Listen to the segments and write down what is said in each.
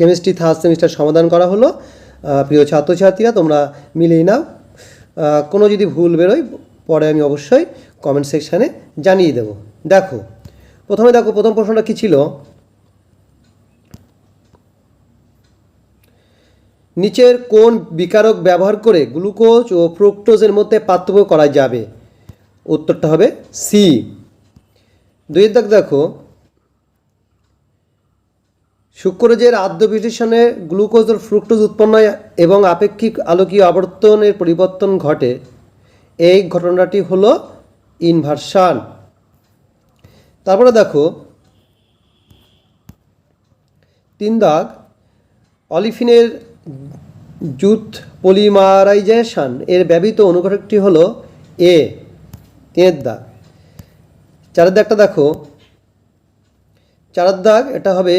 Chemistry third semester সমাধান করা হলো। প্রিয় ছাত্রছাত্রীরা, তোমরা মিলিয়ে নাও। কোনো যদি ভুল বেরোয়, পরে আমি অবশ্যই কমেন্ট সেকশানে জানিয়ে দেব। দেখো, প্রথমে দেখো, প্রথম প্রশ্নটা কী ছিল? নিচের কোন বিকারক ব্যবহার করে গ্লুকোজ ও ফ্রুক্টোজের মধ্যে পার্থক্য করা যাবে? উত্তরটা হবে সি। দুই দেখো শুক্রজের আদ্য বিশ্লেষণে গ্লুকোজ ও ফ্রুক্টোজ উৎপন্ন এবং আপেক্ষিক আলোকীয় আবর্তনের পরিবর্তন ঘটে। এই ঘটনাটি হলো ইনভার্সান। তারপরে দেখো, তিন দাগ, অলিফিনের জুথ পলিমারাইজেশন, এর ব্যবহৃত অনুঘটকটি হলো এ তিনের দাগ। চারের দাগটা দেখো, চারের দাগ, এটা হবে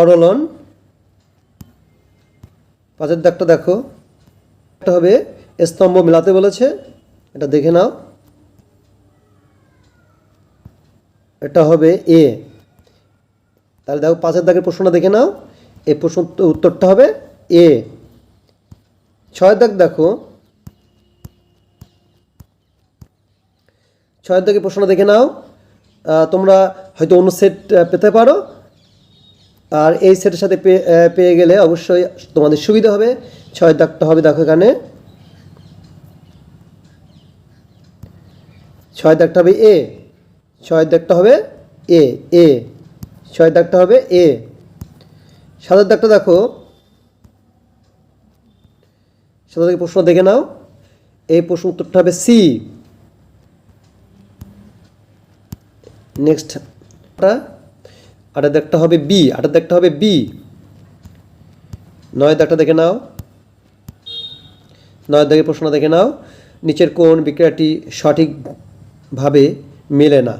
অরলন। পাঁচের দাগটা দেখো। এটা হবে স্তম্ভ মেলাতে বলেছে। এটা দেখে নাও। এটা হবে এ। তাহলে দেখো পাঁচের দাগের প্রশ্নটা দেখে নাও। এই প্রশ্ন উত্তরটা হবে এ। ছয়ের দাগ দেখো। ছয়ের দাগের প্রশ্নটা দেখে নাও। তোমরা হয়তো অন্য সেট পেতে পারো। আর এই সেটের সাথে পেয়ে গেলে অবশ্যই তোমাদের সুবিধা হবে। ছয় দাগটা হবে দেখো এখানে। ছয় দাগটা হবে এ। ছয় দাগটা হবে এ এ। ছয় দাগটা হবে এ। সাতের দাগটা দেখো। দাগের প্রশ্ন দেখে নাও। এই প্রশ্ন উত্তরটা হবে সি। নেক্সট। আটের দাগটা হবে বি আটের দাগটা হবে বি নয় দাগটা দেখে নাও। নয় দাগের প্রশ্ন দেখে নাও। নিচের কোন বিক্রিয়াটি সঠিকভাবে মেলে না?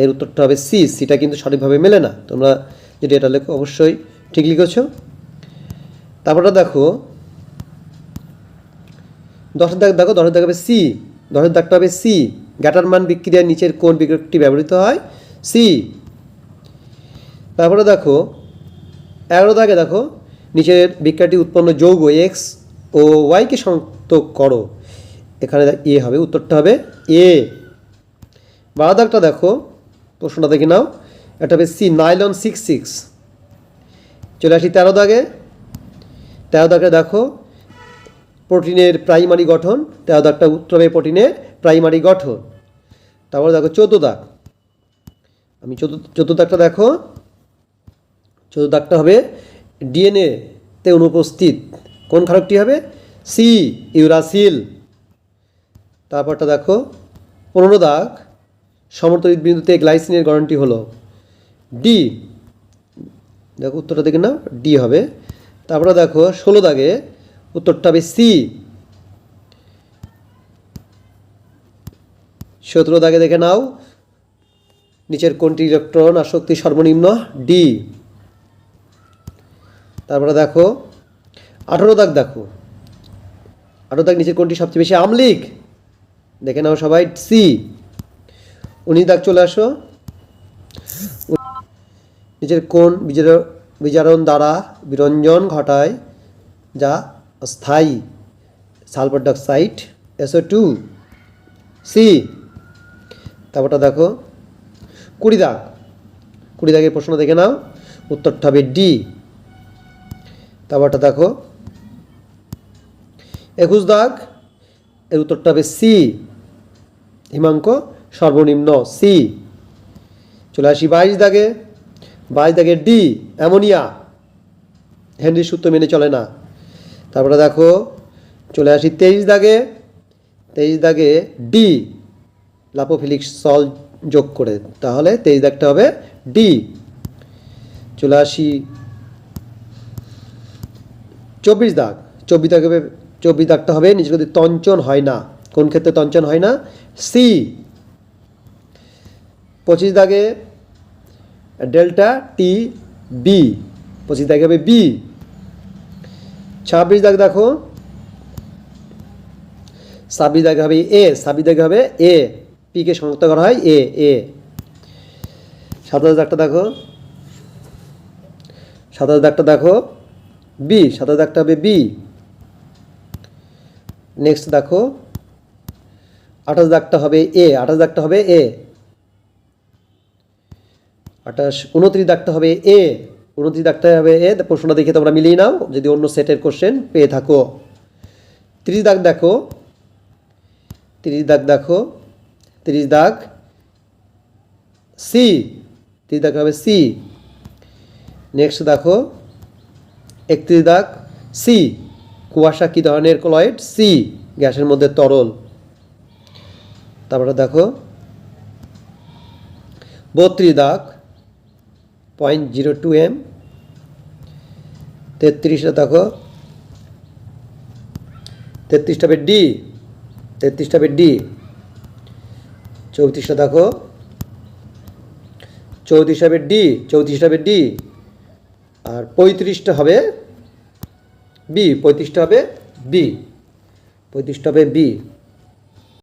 এর উত্তরটা হবে সি সিটা কিন্তু সঠিকভাবে মেলে না। তোমরা যদি এটা লেখো, অবশ্যই ঠিক লিখেছো। তারপরটা দেখো। দশের দাগ দেখো, দশের দাগ হবে সি দশের দাগটা হবে সি গ্যাটারমান বিক্রিয়ার নিচের কোন বিক্রিয়াটি ব্যবহৃত হয়? সি তারপরে দেখো এগারো দাগে দেখো, নিচের বিক্রিয়াটি উৎপন্ন যৌগ এক্স ও ওয়াইকে শনাক্ত করো। এখানে এ হবে, উত্তরটা হবে এ বারো দাগটা দেখো, প্রশ্নটা দেখে নাও, এটা হবে সি নাইলন সিক্স সিক্স চলে আসি তেরো দাগে। তেরো দাগে দেখো, প্রোটিনের প্রাইমারি গঠন, তেরো দাগটা উত্তর হবে প্রোটিনের প্রাইমারি গঠন। তারপরে দেখো চৌদ্দ দাগ। আমি চৌদ্দ চৌদ্দ দাগটা দেখো চৌদ্দ দাগটা হবে ডিএনএ তে অনুপস্থিত। কোন ক্ষারকটি হবে? C uracil. তারপরটা দেখো, পনেরো দাগ। সমর্থিত বিন্দুতে গ্লাইসিনের গঠনটি হলো ডি দেখো, উত্তরটা দেখে নাও ডি হবে। তারপরে দেখো, ষোলো দাগে, উত্তরটা হবে সি সতেরো দাগে দেখে নাও, নিচের কোনটি ইলেকট্রন আসক্তি সর্বনিম্ন? ডি তারপরে দেখো, আঠেরো দাগ দেখো। আঠেরো দাগ নিচের কোনটি সবচেয়ে বেশি? আমলিক দেখে নাও সবাই সি উনিশ দাগ চলে আসো। নিজের কোন বিজারণ দ্বারা বিরঞ্জন ঘটায়, যা স্থায়ী sulphur dioxide SO two C তারপরটা দেখো, কুড়ি দাগ। কুড়ি দাগের প্রশ্ন দেখে নাও। উত্তরটা হবে ডি তারপরটা দেখো। একুশ দাগ, এর উত্তরটা হবে সি। হিমাঙ্ক, সর্বনিম্ন সি চলে আসি বাইশ দাগে। বাইশ দাগে ডি অ্যামোনিয়া। হেনরি সূত্র মেনে চলে না। তারপরে দেখো, চলে আসি তেইশ দাগে। তেইশ দাগে ডি লাপোফিলিক সল যোগ করে, তাহলে তেইশ দাগটা হবে ডি চলে আসি চব্বিশ দাগ। চব্বিশ দাগ চব্বিশ দাগটা হবে নিচে যদি তঞ্চন হয় না, কোন ক্ষেত্রে তঞ্চন হয় না? সি পঁচিশ দাগে ডেল্টা টি বি পঁচিশ দাগে হবে বি ছাব্বিশ দাগ দেখো। ছাব্বিশ দাগে হবে এ ছাব্বিশ দাগে হবে এ পিকে শনাক্ত করা হয় এ এ সাতাশ দাগটা দেখো। সাতাশ দাগটা দেখো। বি সাতাশ দাগটা হবে বি নেক্সট দেখো, আঠাশ দাগটা হবে এ আঠাশ দাগটা হবে এ আঠাশ, উনত্রিশ দাগটা হবে এ উনত্রিশ দাগটা হবে এ প্রশ্নটা দেখে তোমরা মিলিয়ে নাও, যদি অন্য সেটের কোশ্চেন পেয়ে থাকো। তিরিশ দাগ দেখো, তিরিশ দাগ দেখো, তিরিশ দাগ সি তিরিশ দাগ হবে সি নেক্সট দেখো একত্রিশ দাগ সি কুয়াশা কী ধরনের কলয়েড সি গ্যাসের মধ্যে তরল। তারপরে দেখো, বত্রিশ দাগ পয়েন্ট জিরো টু এম তেত্রিশটা দেখো, তেত্রিশটা হবে ডি তেত্রিশটা হবে ডি চৌত্রিশটা দেখো, চৌত্রিশটা হবে ডি চৌত্রিশটা হবে ডি আর পঁয়ত্রিশটা হবে বি পঁয়ত্রিশটা হবে বি পঁয়ত্রিশটা হবে বি।